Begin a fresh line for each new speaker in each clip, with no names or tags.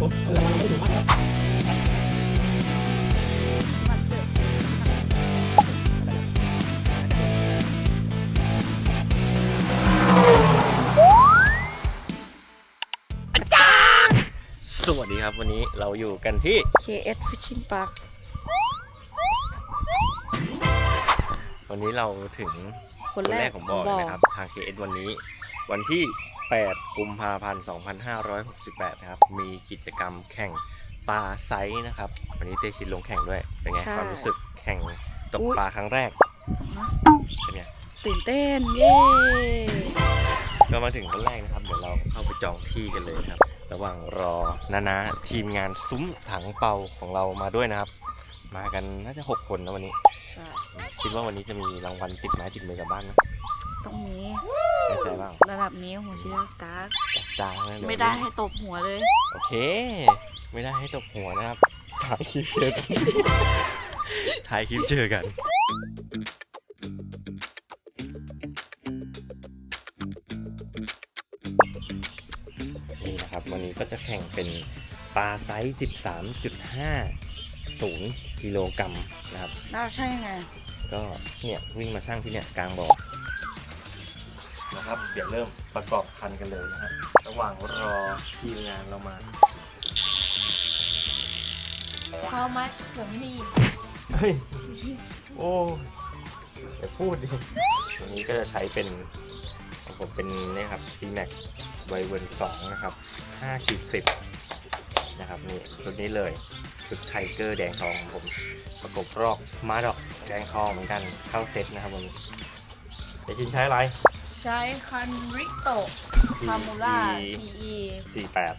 ผมระวังสวัสดีครับวันนี้เราอยู่กันที่
KS Fishing Park
วันนี้เราถึง
คนแรก
ของบอเยนะครับ ทาง KS วันนี้วันที่ 8 กุมภาพันธ์ 2568นะครับ มีกิจกรรมแข่งปลาไซส์นะครับ วันนี้เตชินลงแข่งด้วย เป็นไง
ใช่
ความรู้สึกแข่งตก
อุ๊ย
ปลาครั้งแรก เป็นไง
ตื่นเต้น เย้
ก็มาถึงคนแรกนะครับ เดี๋ยวเราเข้าไปจองที่กันเลยนะครับ ระหว่างรอนานาทีมงานซุ้มถังเปาของเรามาด้วยนะครับ มากันน่าจะ 6 คนนะวันนี้
ใช่
คิดว่าวันนี้จะมีรางวัลติดไม้ติดมือกลับบ้านไหม
ต้องมี
แน่ใจบ้าง
ระดับนี้หัวเชียร์ตาร์
จัดจ้างนะเดี๋ยว
ไม่ได้ให้ตบหัวเลย
โอเค ไม่ได้ให้ตกหัวนะครับ ถ่ายคลิปเจอกัน ถ่ายคลิปเจอกันนี่นะครับ วันนี้ก็จะแข่งเป็นปลาไซส์ 13.50กิโลกรัมนะครับ
น่าใช่ไง
ก็เนี่ยวิ่งมาช่างที่เนี่ยกลางบ่อ นะครับ เดี๋ยวเริ่มประกอบคันกันเลยนะครับระหว่างรอทีมงานเรามา
ชอบไหมผมไม่ได้ยิน
เฮ้ยโอ้เดี๋ยวพูดดิตัวนี้ก็จะใช้เป็นของผมเป็นนี่ครับ C-Max ไวเวิร์น2นะครับ5ขีด10นะครับนี่ชุดนี้เลยชุดไทเกอร์แดงทองของผมประกบรอกมาดอกแดงทองเหมือนกันเข้าเซ็ตนะครับวันนี้จะชินใช้อะไร
ใช้คันริโตคามูล่า PE
48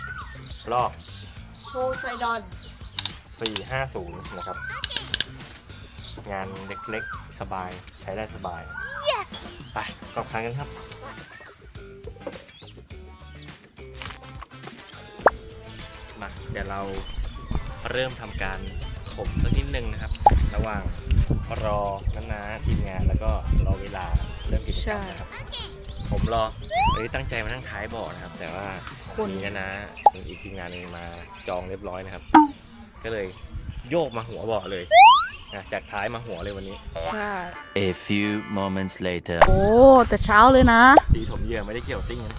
48
รอบ
โพไซดอน
450นะครับ งานเล็กๆ สบายใช้ได้สบาย
yes
ไปกอบคันกันครับ มา เดี๋ยวเราเริ่มทำการถมสักนิดนึงนะครับ ระหว่างรอนานาทีมงานแล้วก็รอเวลา เริ่มกิจกรรมนะครับผมรอวันนี้ตั้งใจมานั่งท้ายบ่อนะครับ แต่ว่า
คน
มีนานาอีกทีมงานหนึงมาจองเรียบร้อยนะครับ ก็เลยโยกมาหัวบ่อเลยนะจากท้ายมาหัวเลยวันนี้
ใช่
A few moments later.
โอ้แต่เช้าเลยนะ
ตีถมเหยื่อไม่ได้เกี่ยวติ้งนะ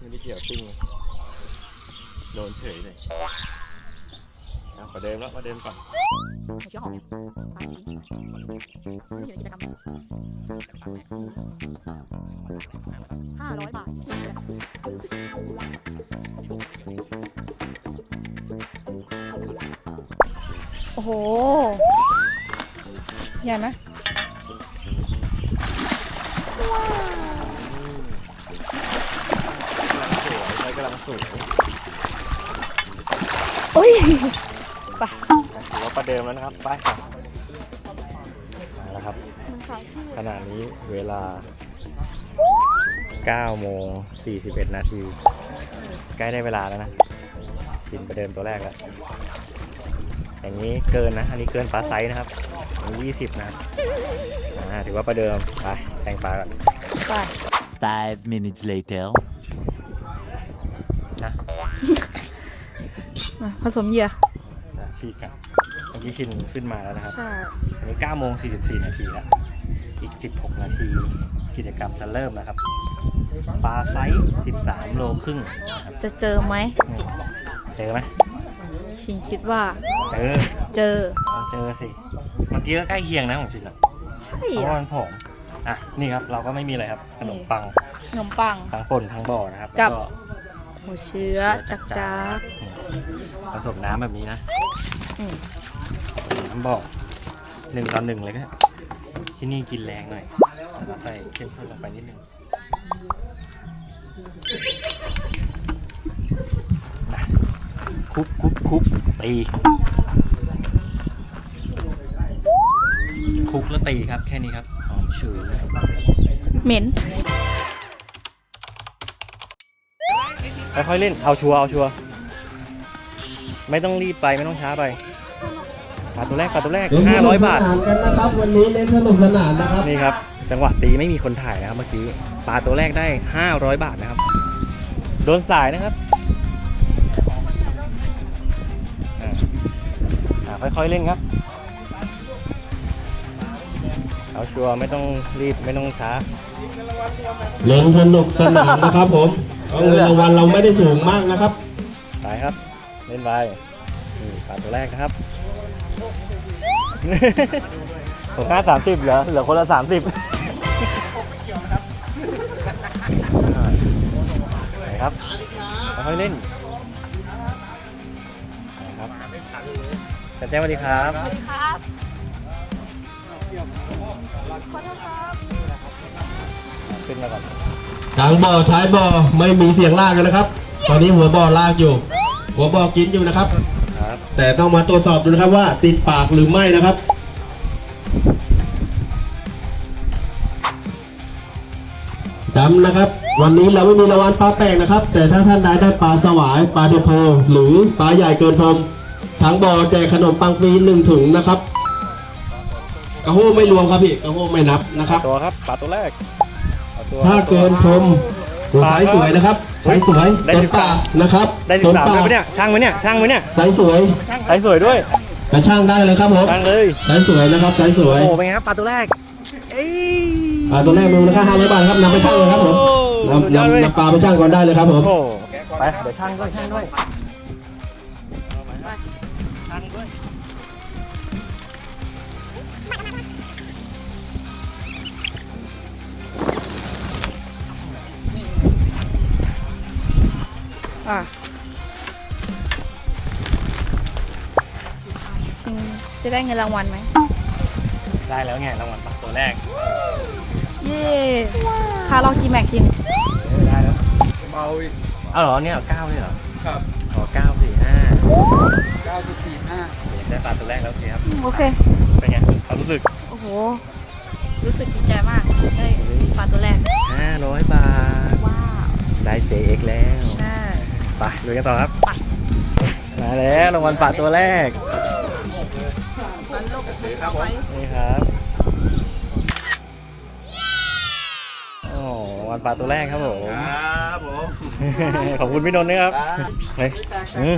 ไม่ได้เกี่ยวติ้งนะโดนเฉยเลยเอา ประเดิมแล้วประเดิมก่อน
หัวเชียร์หอมปลาจริงไม่อยู่ในกิจกรรมห้าร้อยบาทโอ้โห ใหญ่ไหม
กำลังสวยใช้กำลังสวย
อุ้ย ไป
ถือว่าประเดิมแล้วนะครับไปครับมาแล้วครับ
มันสายที่
ขณะนี้เวลา9โมง41 นาที ใกล้ได้เวลาแล้วนะกินประเดิมตัวแรกแล้ว อย่างนี้เกินนะ อันนี้เกินปลาไซส์นะครับอันนี้20 นะครับอ่าถือว่าประเดิม ไปแทงปลาก่อน
ไป
Five minutes later.
นะ
มาผสมเหยื่อ
นะฉีกกันเมื่อกี้ชินขึ้นมาแล้วนะครับ
ใช่
อันนี้9โมง44 นาทีแล้ว อีก 16 นาที กิจกรรมจะเริ่มแล้วครับ ปลาไซส์13 โลครึ่งนะครับ
จะเจอไหม
อืมเจอไหม
ชินคิดว่า
เจอ
เจอ
ต้องเจอสิ เมื่อกี้ก็ใกล้เคียงนะของชินอะ
ใช่
เพราะ
เหร
ว่า
อ
มันผอมอะ นี่ครับ เราก็ไม่มีอะไรครับ ขนมปัง
ขนมปัง
ทั้งป่นทั้งบ่อนะครับ
กั
แล้ว
บ
ก็
หัวเชื้อจักจัก
อืม ผสมน้ำแบบนี้นะ
อืม
น้ำบ่อหนึ่งต่อหนึ่งเลยก็ได้ที่นี่กินแรงหน่อยเราใส่เข้มข้นลงไปนิดนึงนะคุบคุบคุบตีคุกแล้วตีครับแค่นี้ครับหอมฉุย
เหม็น
ค่อยๆเล่นเอาชัวร์เอาชัวร์ ไม่ต้องรีบไปไม่ต้องช้าไปปลาตัวแรกปลาตัวแรก
เน้นสนุก
500
ส
บาท
นานกันนะครับ วันนี้เน้นสนุกสนานนะครับ
นี่ครับ จังหวะตีไม่มีคนถ่ายนะครับเมื่อกี้ปลาตัวแรกได้ 500 บาทนะครับ โดนสายนะครับอ่าอ่าค่อยๆเล่นครับ เอาชัวร์ไม่ต้องรีบไม่ต้องช้า
เล่นสนุกสนานนะครับผมเพราะเงินรางวัลเราไม่ได้สูงมากนะครับ
ไปครับเล่นไปนี่ปลาตัวแรกนะครับผมค่าสามสิบเหลือเหลือคนละสามสิบไหนครับค่อยๆเล่นไหนครับจันแจ้งสวัสดีครับ
สวัสดีครับ
ขึ้นมาก่อน
กลางบ่อท้ายบ่อไม่มีเสียงลากกันนะครับ ตอนนี้หัวบ่อลากอยู่ หัวบ่อกินอยู่นะครับ
ครับ
แต่ต้องมาตรวจสอบดูนะครับว่าติดปากหรือไม่นะครับจำนะครับ วันนี้เราไม่มีรางวัลปลาแปลกนะครับ แต่ถ้าท่านใดได้ปลาสวายปลาเทโพหรือปลาใหญ่เกินพรมทั้งบ่อแจกขนมปังฟรีหนึ่งถุงนะครับกระโห้ไม่รวมครับพี่กระโห้ไม่นับนะครับ
ตัวครับปลาตัวแรกอตัว
ถ้าเกินพรมหัวไซส์สวยนะครับ ไซส์สวย
ได้
ต้น
สิบ
ปา
สามได้สิ
ต้
บ
น
สาม
ปา
เลยปะเนี่ยช่างไหมเนี่ยช่างไหมเนี่ย
ไซส์สวย
ไซส์สวยด้วย
กระช่างได้เลยครับผม
ช่างเลย
ไซส์สวยนะครับไซส์สวย
โอ้โหเป็นไงครับปลาตัวแรกเอ้ย
อ่าตัวแรกมีมูลค่า500บาทครับนำไปช่างเลยครับผม
โอ้
น
สุดยอดเลยำ
นำนำปลาไปช่างก่อนได้เลยครับผม
โอ้โหไปเดี๋ยวช่างด้วยช่างด้วย
อะชิงจะได้เงินรางวัลไหม
ได้แล้วไงรางวัลปลาตัวแรก
เย้คารากีแม็กกิน
ได้แล้วเบาอีกเอาเหรอเนี่ยเก้าเลยเหรอ
ครับ
อ๋อเก้าสี่ห้า
9.45
ได้ปลาตัวแรกแล้วโอเคครับ
โอเค
เป็นไงความรู้สึก
โอ้โหรู้สึกดีใจมากได้ปลาตัวแรก
ห้าร้อยบาท
ว้าว
ได้ JX แล้ว
ใช่
ไปลุยกันต่อครับ มาแล้วรางวัลปลาตัวแรกนี่ครับโอ้รางวัลปลาตัวแรกครับผม
ครับผม
ขอบคุณพี่นนท์นะครับเฮ้ยอืม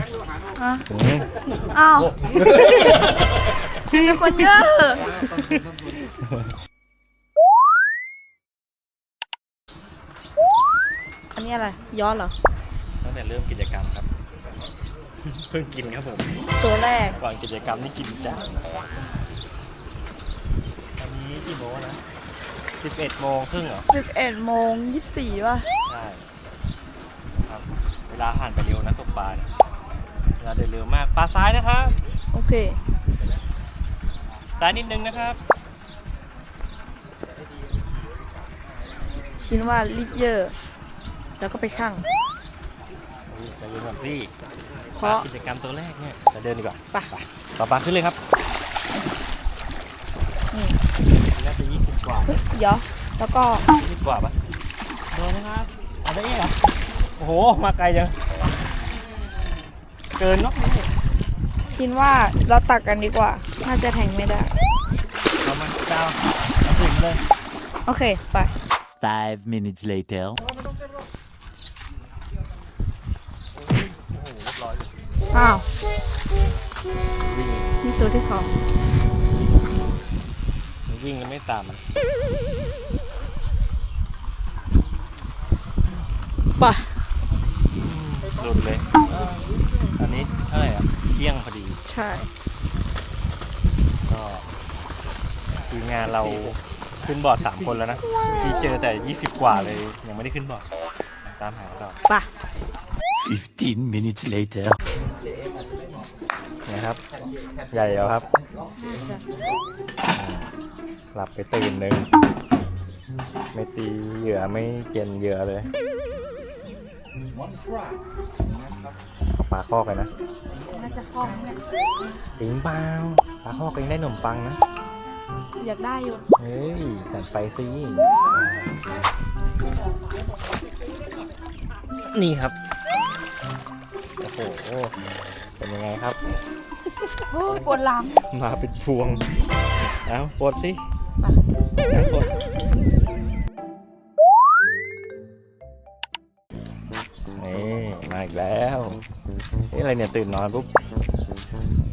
อะ
อืม
อ้าวมีคนเยอะอันนี้อะไร ย้อนเหรอ
ตั้ง แต่เริ่มกิจกรรมครับ เพิ่งกินครับผม
ตัวแรก
ก่อนกิจกรรมนี่กินจ้าอันนี้กี่โมงนะ11โมงครึ่งเหรอ
11โมง24ป่ะ
ใช่ครับเวลาผ่านไปเร็วนะตกปลาเนี่ยเวลาเดินเร็วมากปลาซ้ายนะครับ
โอเค
ซ้ายนิดนึงนะครับ
คิดว่ารีบเยอะ แล้วก็ไปช่าง
อุ๊ย ใจเย็นก่อนสิ
เพราะ
กิจกรรมตัวแรกเนี่ยจะเดินดีกว่า
ไป
ต่อปลาขึ้นเลยครับ
นี่
น่าจะยี่สิบกว่า
เฮ้ยเดี๋ยวแล้วก็
ยี่สิบกว่าปะโดนนะครับเอาได้ยังเหรอโอ้โห มาไกลจังเกินเนาะ
คิดว่าเราตักกันดีกว่า น่าจะแทงไม่ได้
เอามาเจ้าเอาถึงเลย
โอเค ไป
Five minutes later.
อ้าวนี่ตัวที่สอง
มันวิ่งแล้วไม่ตามมัน
ไป
หลุดเลย อันนี้เท่าไหร่อะเที่ยงพอดี
ใช่
ก็ทีมงานเราขึ้นบอร์ดสามคนแล้วนะที่เจอแต่ยี่สิบกว่าเลย ยังไม่ได้ขึ้นบอร์ดตามหาต่อ
ไป
Fifteen minutes later.
นะครับ ใหญ่แล้วครับหลับไปตื่นหนึ่งไม่ตีเหยื่อไม่เปลี่ยนเหยื่อเลยเอาปลาคอกเลยนะ
น่าจะคล่องเนี่ย
จริงเปล่าปลาคอกเองได้ขนมปังนะ
อยากได้อยู่
เฮ้ย จัดไปสินี่ครับ โอ้โห เป็นยังไงครับ
โอ้ยปวดหลัง
มาเป็นพวง เอาปลดสิ
ไป
เอาปลดนี่มาอีกแล้วนี่อะไรเนี่ยตื่นนอนปุ๊บ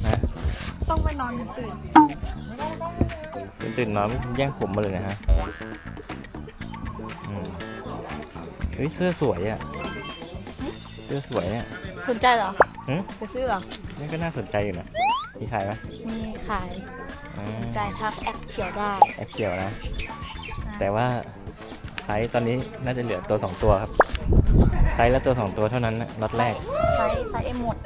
นะ
ต้องไปนอนตื่น
ตื่นตื่นนอนแย่งผมมาเลยนะฮะอืมเฮ้ยเสื้อสวยอะสื้อสวยเนี่ย
สนใจเหรอ
หืม
จะซื้อเหรอ
นี่ก็น่าสนใจอยู่นะ มีขายไหม
มีขาย
อ่า
สนใจทักแอปเขียวได้
แอปเขียวนะ แต่ว่าไซส์ตอนนี้น่าจะเหลือตัวสองตัวครับ ไซส์ละตัวสองตัวเท่านั้นนะล็อตแรก
ไซส์ไซส์เอ็มหมด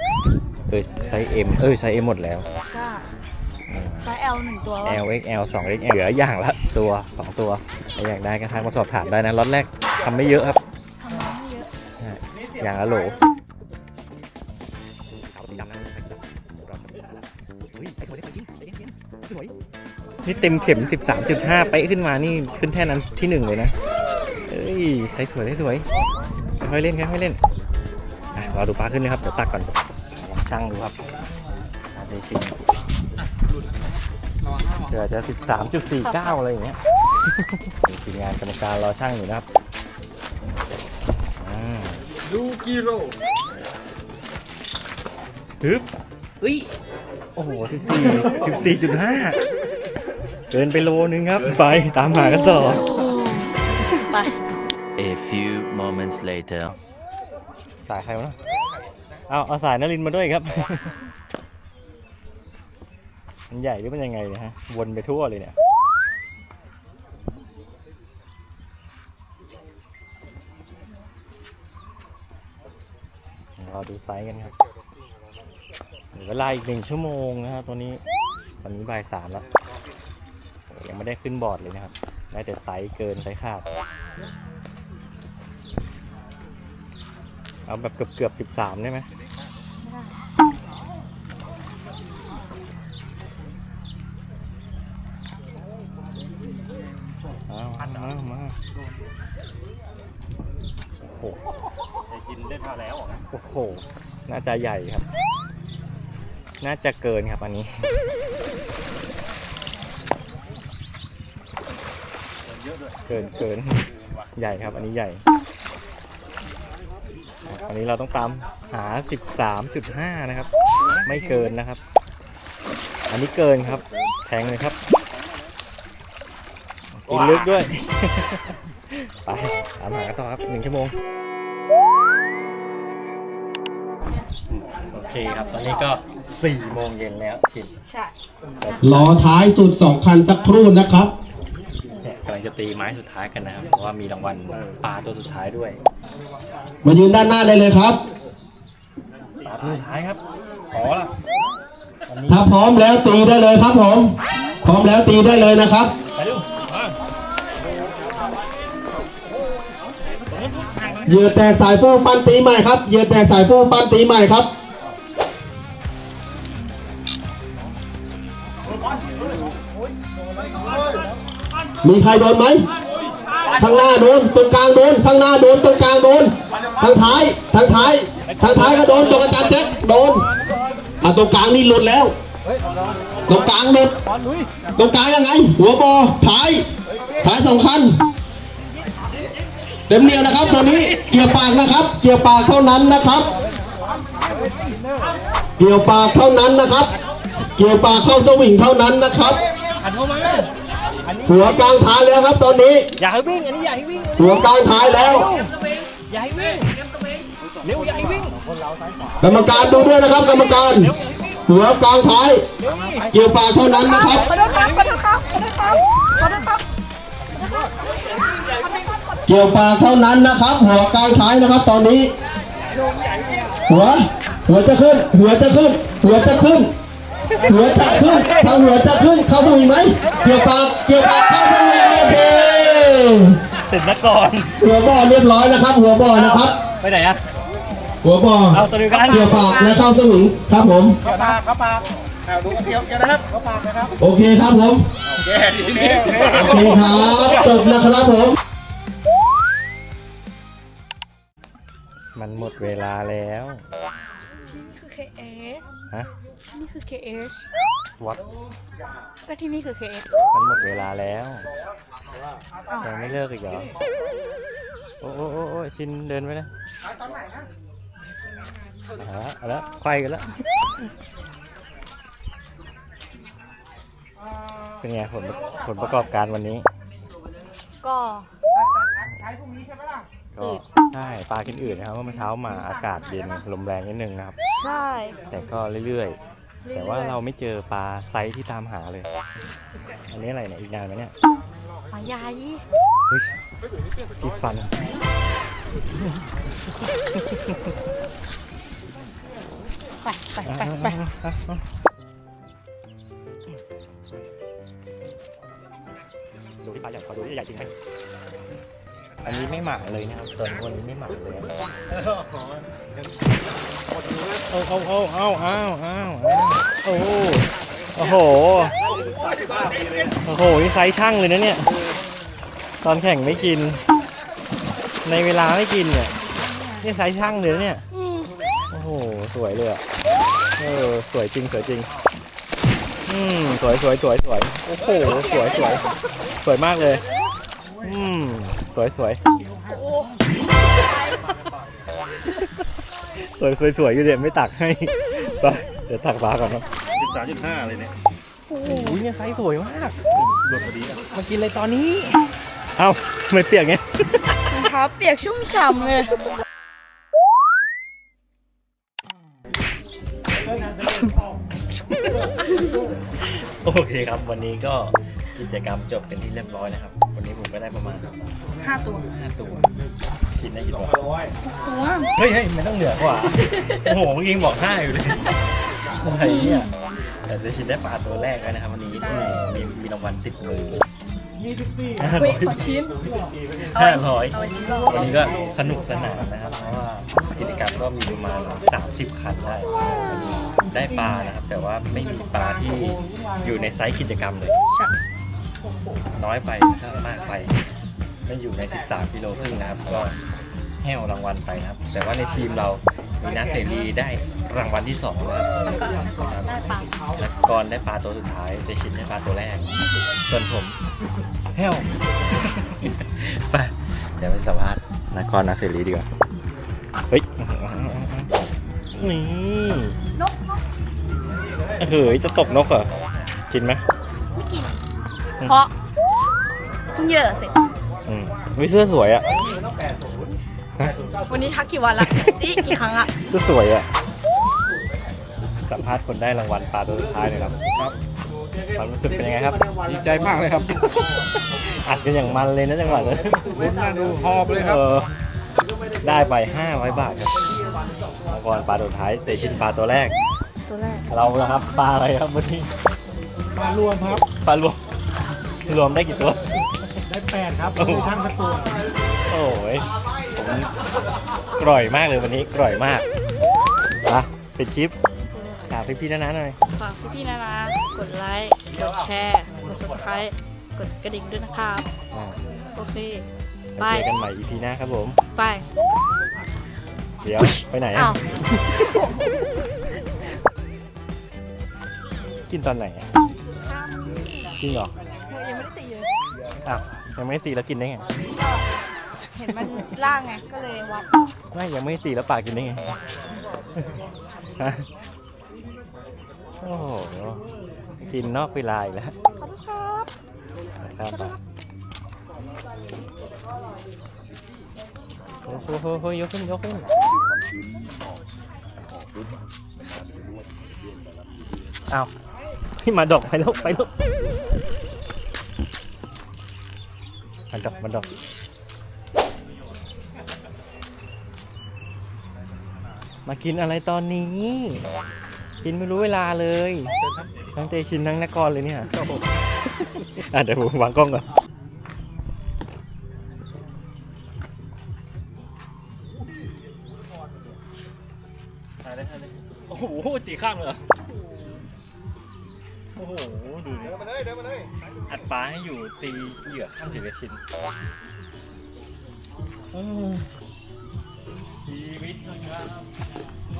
เออไซส์ M เออไซส์ M หมดแล้ว
ก็ไซส์ L หนึ่งตัววะ
L XL 2 XL เหลืออย่างละตัวสองตัวถ้าอยากได้ก็ทักมาสอบถามได้นะล็อตแรกทำไม่เยอะครับ
ทำมาไม่เยอะ
ใช่อย่างละโหล นี่เต็มเข็ม 13.5 ไปะขึ้นมานี่ขึ้นแท่นั้นที่หนึ่งเลยนะเอ้ยใส่สวยใส่สวยค่อยๆเล่นค่อยๆเล่นอะรอดูปลาขึ้นเลยครับเดี๋ยวตักก่อนลองชั่งดูครับปลาเดชินเดี๋ยวจะ 13.49 อะไรอย่างเงี้ยทีมงานกรรมการรอช่างอยู่นะครับอ่า
ดูกิโล
ฮึบเอ้ย โอ้โห 14 14.5 เกินไปโลนึงครับ ไปตามหากันต่อ
ไป
A few moments later.
สายใครวะเอาเอาสายนรินทร์มาด้วยครับ มันใหญ่หรือมันยังไงเนี่ยฮะ วนไปทั่วเลยเนี่ย รอดูไซส์กันครับเหลือเวลาอีกหนึ่งชั่วโมงนะครับตัวนี้ ตอนนี้บ่ายสามแล้วโอ้ ยังไม่ได้ขึ้นบอร์ดเลยนะครับ ได้แต่ไซส์เกินไซส์ขาด เอาแบบเกือบเกือบสิบสามได้ไหมเอามามาโอ้โหได้กินได้ทาแล้วโอ้โห น่าจะใหญ่ครับ น่าจะเกินครับอันนี้ เกินเกินใหญ่ครับ อันนี้ใหญ่ อันนี้เราต้องตามหา 13.5 นะครับ ไม่เกินนะครับ อันนี้เกินครับแทงเลยครับกินลึกด้วย ไปตามหากันต่อครับหนึ่งชั่วโมง โอเคครับ ตอนนี้ก็4โมงเย็นแล้วชิน
ใช่
รอท้ายสุดสองคันสักครู่นะครับ
เนี่ยกำลัง จะตีไม้สุดท้ายกันนะครับเพราะว่ามีรางวัลปลาตัวสุดท้ายด้วย
มายืนด้านหน้าได้เลยครับ
ปลาตัวสุดท้ายครับขอละวันนี้
ถ้าพร้อมแล้วตีได้เลยครับผม พร้อมแล้วตีได้เลยนะครับ
ไปเร็วมา
เหยื่อแตกสายฟูฟันตีใหม่ครับเหยื่อแตกสายฟูฟันตีใหม่ครับ มีใครโดนไหมข้างหน้าโดนตรงกลางโดนข้างหน้าโดนตรงกลางโดนทางท้ายทางท้ายทางท้ายก็โดนตรงอาจารย์แจ็คโดนอะตรงกลางนี่หลุดแล้วตรงกลางหลุดตรงกลางยังไง หัวบอท้ายท้ายสองคันเต็มเหนียวนะครับตัวนี้เกี่ยวปากนะครับ เกี่ยวปากเท่านั้นนะครับ เกี่ยวปากเท่านั้นนะครับ เกี่ยวปากเข้าสวิงเท่านั้นนะครับ
หันเข้ามา
หัวกลางท้ายแล้วครับตอนนี้
อย่าให้วิ่งอันนี้อย่าให้วิ่ง
หัวกลางท้ายแล้ว
อย่าให้วิ่งเร็วอย่าให้วิ่ง
กรรมการดูด้วยนะครับ กรรมการ หัวกลางท้ายเกี่ยวปากเท่านั้นนะครับ
ขอโทษครับขอโทษครับขอโทษครับขอโทษครับ
เกี่ยวปากเท่านั้นนะครับ หัวกลางท้ายนะครับ ตอนนี้ หัว หัวจะขึ้น หัวจะขึ้น หัวจะขึ้น หัวจะขึ้นทางหัวจะขึ้น เข้าสวิงไหม เกี่ยวปากเกี่ยวปากเข้าสวิงโอเค
เสร็จแล้วก่อน
หัวบ่อเรียบร้อยนะครับ หัวบ่อนะครับ
ไปไหนอะ
หัวบ่อ
เอาตัวเดียวกัน
เกี่ยวปากและเข้าสวิงครับผม
เข้าปากเข้าปากเอาดูเกี่ยวเกี่ยวนะครับเข้าปากนะครับ
โอเคครับผม
โอเคโอเคโอเค
โอเคครับจบนะครับผม
มันหมดเวลาแล้ว
ที่นี่คือ KS
ฮะ
ที่นี่คือ KS
วัด
ก็ที่นี่คือ KS
มันหมดเวลาแล้ว
อ้าว
ยังไม่เลิกอีกเหรอ โอ้โอ้โอ้โอ้ชินเดินไปเลยเอาละเอาละไขว้กันแล้วเป็นไงผลผลประกอบการวันนี้
ก็
ใช้พรุ่งนี้ใช่ไหมล่ะ
ก็
อืด
ใช่ปลากินอืดนะครับเพราะเมื่อเช้ามาอากาศเย็นลมแรงนิดนึงนะครับ
ใช่
แต่ก็เรื่อยๆ แต่ว่าเราไม่เจอปลาไซส์ที่ตามหาเลย อันนี้อะไรเนี่ยอีกนานไหมเนี่ย
ปลาใหญ่
เฮ้ยจิบฟัน
ไปไปไปไป
ดูที่ปลาใหญ่ขอดูที่ใหญ่จริงไหม อันนี้ไม่หมักเลยนะครับตัวนี้วันนี้ไม่หมักเลยเอาเอาเอาเอาเอาเอาโอ้โหโอ้โหโอ้โหนี่ไซส์ช่างเลยนะเนี่ย ตอนแข่งไม่กิน ในเวลาไม่กินเนี่ยนี่ไซส์ช่างเลยนะเนี่ย
อืม
โอ้โหสวยเลยอะเออสวยจริงสวยจริงอืมสวยสวยสวยสวยโอ้โหสวยสวยสวยมากเลยอืมส วยสวย
โอ้
สวยสวยสวยอยู่เดี๋ยวไม่ตักให้ไปเดี๋ยวตักปลาก่อนนะ
สิบสามจุดห้าเลยเนี่ย
โอ้โหเนี่ยไซส์สวยมาก
รวมพอดีอะ
มากินเลยตอนนี้ เอ้าทำไม่เปียกไง
รองเท้าเปียกชุ่มฉ่ำเลย
โอเคครับ วันนี้ก็กิจกรรมจบเป็นที่เรียบร้อยนะครับ วันนี้ผมก็ได้ประมาณ
ห้าตัว
ห้าตัว ชิ้นได้กี่ตัว
ตัว
เฮ้ยเฮ้ยไม่ต้องเหนือกว่า โอ้โหเมื่อกี้ยังบอกห้าอยู่เลยอะไรเนี่ยแต่จะชินได้ปลาตัวแรกแล้วนะครับวันนี้มีมีรางวัลติดมือห้า
เฮ้
ร้
ย
อย
ขอชิ้น
ห้าร้อย
เอาไว้ชิ้น
วันนี้ก็สนุกสนานนะครับ เพราะว่ากิจกรรมก็มีประมาณ 30 คันได้ ได้ปลานะครับ แต่ว่าไม่มีปลาที่อยู่ในไซส์กิจกรรมเลย
ใช่
น้อยไปถ้ามากไป ไม่อยู่ใน 13 กิโลครึ่งนะครับ ก็แห้วรางวัลไปนะครับ แต่ว่าในทีมเรามีนัทเสรีได้รางวัลที่2นะครับ
ได้ปลา
นักกรได้ปลาตัวสุดท้ายเตชินได้ปลาตัวแรก ส่วนผมแห้วไปเดี๋ยวไปสัมภาษณ์นักกรนัทเสรีดีกว่าเฮ้ยนี่
นกนก
เฮ้ยจะตกนกเหรอกินไหม
ไม่กิน เพราะเพิ่งเยอะเสร็จ
อืมวิเสื้อสวยอะฮะ
วันนี้ทักกี่วันละที่กี่ครั้งอะ
เสื้อสวยอะสัมภาษณ์คนได้รางวัลปลาตัวสุดท้ายเลยครับ
ครับ
ความรู้สึกเป็นยังไงครับ
ดีใจมากเลยครับ
อัดกันอย่างมันเลยนะจังหวะนั้น
ลุ้นน่าดูหอบเลยครับ
เออได้ไป500บาทครับรางวัลปลาตัวสุดท้ายเตชินปลาตัวแรก
ตัวแรก
เรานะครับปลาอะไรครับวันนี้
มารวมครับ
ปลารวม รวมได้กี่ตัว
ได้แปดครับไม่ได้ช่างสักตัว
โอ้ยผมกร่อยมากเลยวันนี้กร่อยมากมาเป็นคลิปฝากพี่ๆนะนะหน่อย
ฝากพี่ๆนะนะกดไลค์กดแชร์กด subscribe กดกระดิ่งด้วยนะครับ
อ่า
โอเค
ไว้เจอกันใหม่ EP หน้าครับผม
ไป
เดี๋ยวไปไหน
อ้า
อะ
ว
กินตอนไหนอะ
ข้าม
จริงเหรอ
ยังไม่ได้ตีเลย
อ้าวยังไม่ได้ตีแล้วกินได้ไง
เห็นมันล่างไงก็เลยวัด
ไม่ยังไม่ได้ตีแล้วปลากินได้ไงฮะโอ้โหกินนอกเวลาอีกแล้ว
ขอบคุณครับ
ครับโอ้โหโหโหยกขึ้นยกขึ้นเอาพี่มาดอกไปลูกไปลูก มันดอกมันดอกมากินอะไรตอนนี้ กินไม่รู้เวลาเลย ทั้งเตชินทั้งนกรเลยเนี่ยอะเดี๋ยวผมวางกล้องก่อนโอ้โหตีข้างเลย ปลาให้อยู่ตีเหยื่อข้ามสิบเอ็ดชิ้นชีวิตนะครับร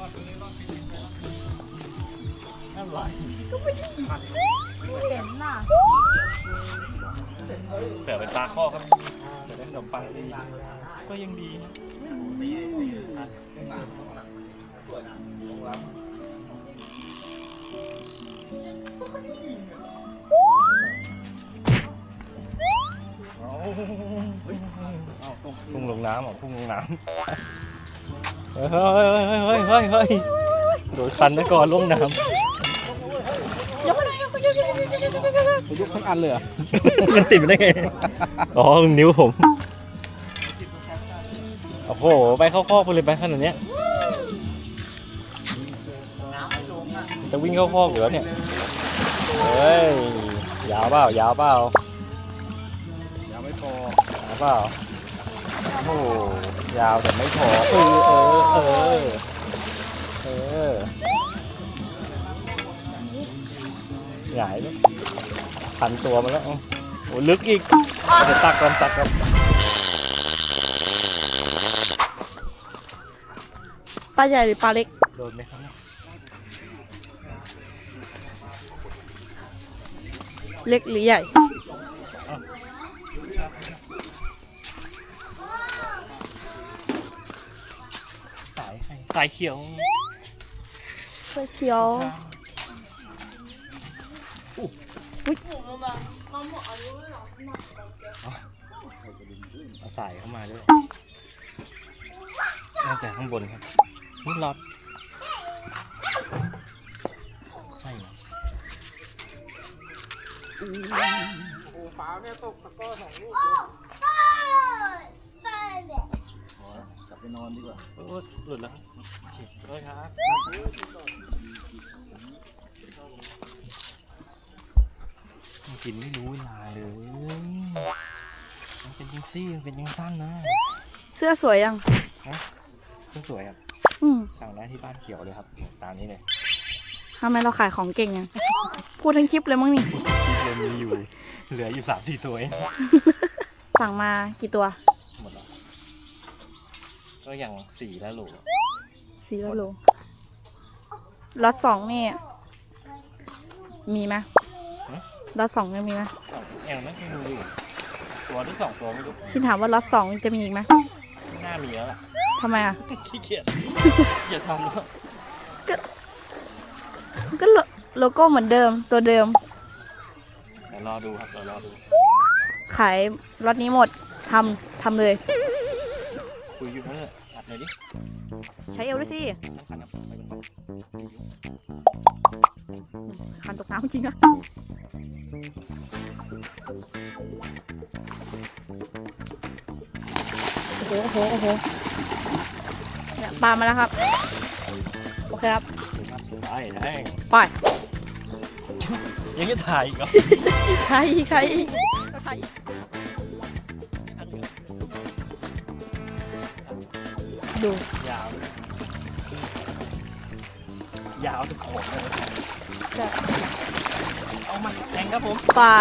อร่อย
เห็นน่ะ
แต่เป็นปลาข้อครับแต่ได้ขนมปังซีก็ยังดีนะ น้ำเหรอพุ่งพุ่งลงน้ำเฮ้ยเฮ้ยเฮ้ยเฮ้ยเฮ้ยโดนคันไปก่อนลงน้
ยกมาหน่อยยกมาเยอะๆๆๆๆๆ
ยกทั้งอันเลยเหรอำ
มันติดไปได้ไง อ๋อ นิ้วผม โอ้โห ไปเข้าคอกไปเลยไปขนาดเนี้ยจะวิ่งเข้าคอกอยู่แล้วเนี่ย เฮ้ย ยาวเปล่ายาวเปล่า
ยังไม่พอ
ยาวเปล่า โอ้ยาวแต่ไม่พอเออเออเออเออหงายแล้วพันตัวมาแล้วโอ้ลึกอีกเดี๋ยวตักกันตักกัน
ปลาใหญ่หรือปลาเล็ก
โดนไหมครับเล็
กหรือใหญ่
สายเขียว
เสื้อเขียว
เอาสายเข้ามาด้วยน่าจะข้างบนครับนี่รอดใช่เหรอ
ปลาเนี่ยตกตะก้อสองลูกกลับไป นอนดีกว่า
โอ้หลุดแล้วครับโอเคโทษครับมันกินไม่รู้เวลาเลย มันเป็นยังซี่มันเป็นยังสั้นนะ
เสื้อสวยยัง
ก็สวยครับ
อืม
สั่งได้ที่บ้านเขียวเลยครับ ตามนี้เลย
ทำไมเราขายของเก่งยังพูดทั้งคลิปเลยมั้งนี่
ที่เหลือมีอยู่ เหลืออยู่สามสี่ตัวเอง
สั่งมากี่ตัว
หมดแล้ว ก็อย่างสี่แล้วโหล
สี่โลล็อตสองนี่ มีไหมล็อตสองยังมีไหม
สองแอลนั่นยังดูอยู่ตัวที่สองตัวไม่รู้
ชินถามว่าล็อตสองจะมีอีกไหม
หน้ามีแล้วล่ะ
ทำไมอะ
ขี้เกียจอย่าทำแล้ว
ก็โลโลโก้เหมือนเดิมตัวเดิม
เดี๋ยวรอดูครับเดี๋ยวรอดู
ขายล็อตนี้หมดทำทำเลย
คุยอยู่นั่นแหละอัดหน่อยดิ
ใช้เอวด้วยสิ
นั่งขันครับไปก่อน
คันตกน้ำจริงอะโอ้โห โอ้โห โอ้โหเนี่ยปลามาแล้วครับ โอเคครับ
ไปแท่ง
ไป
ยังจะถ่ายอีกเหรอ
ใครใครใคร ดู
ยาว ยาวทุกของเลย
จะ
เอามาแทงครับผม
ปลา